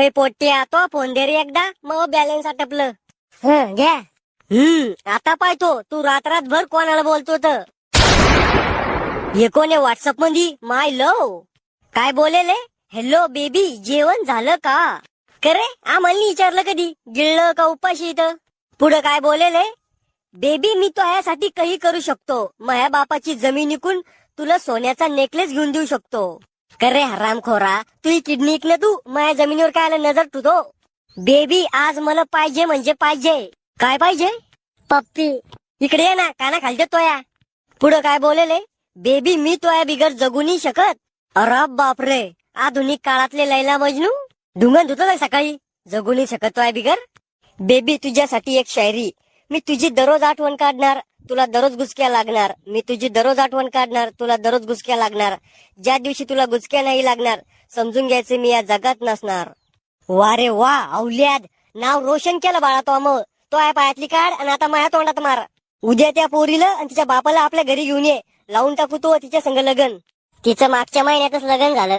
ए पोट्या तो फोन दे रे एकदा. मग बॅलन्स आटपलं. हं घ्या. हम्म आता पाहतो. तू रातरातभर कोणाला बोलतो तर? हे कोण आहे व्हॉट्सअपमध्ये माय लव. काय बोलेले? हॅलो बेबी जेवण झालं का? करे आम्हाला विचारलं कधी? गिळलं का उपाशी इथं? पुढं काय बोलेले? बेबी मी तो ह्यासाठी काही करू शकतो. माझ्या बापाची जमीन विकून तुला सोन्याचा नेकलेस घेऊन देऊ शकतो. करे हरामखोरा तुझी किडनी इकलं तू. माझ्या जमिनीवर काय नजर तुझो? बेबी आज मला पाहिजे म्हणजे पाहिजे. काय पाहिजे? पप्पी. इकडे ये ना काना खालते तोया. पुढं काय बोलेले? बेबी मी तोया बिगर जगू नाही शकत. अरे बापरे. आधुनिक काळातले लैला मजनू धुंगन धुतो सकाळी. जगू नाही शकत तोया बिगर. बेबी तुझ्यासाठी एक शायरी. मी तुझी दररोज आठवण काढणार. तुला दररोज घुसक्या लागणार. मी तुझी दररोज आठवण काढणार तुला दररोज घुसक्या लागणार. ज्या दिवशी तुला घुसक्या नाही लागणार समजून घ्यायचे मी या जगात नसणार. वा रे वा अवल्याद. नाव रोशन केलं बाळा तो मग तो आहे पायातली काढ आणि आता माझ्या तोंडात मार. उद्या त्या पोरीला आणि तिच्या बापाला आपल्या घरी घेऊन ये. लावून टाकू तो तिच्या संग लगन. तिचं मागच्या महिन्यातच लग्न झालं.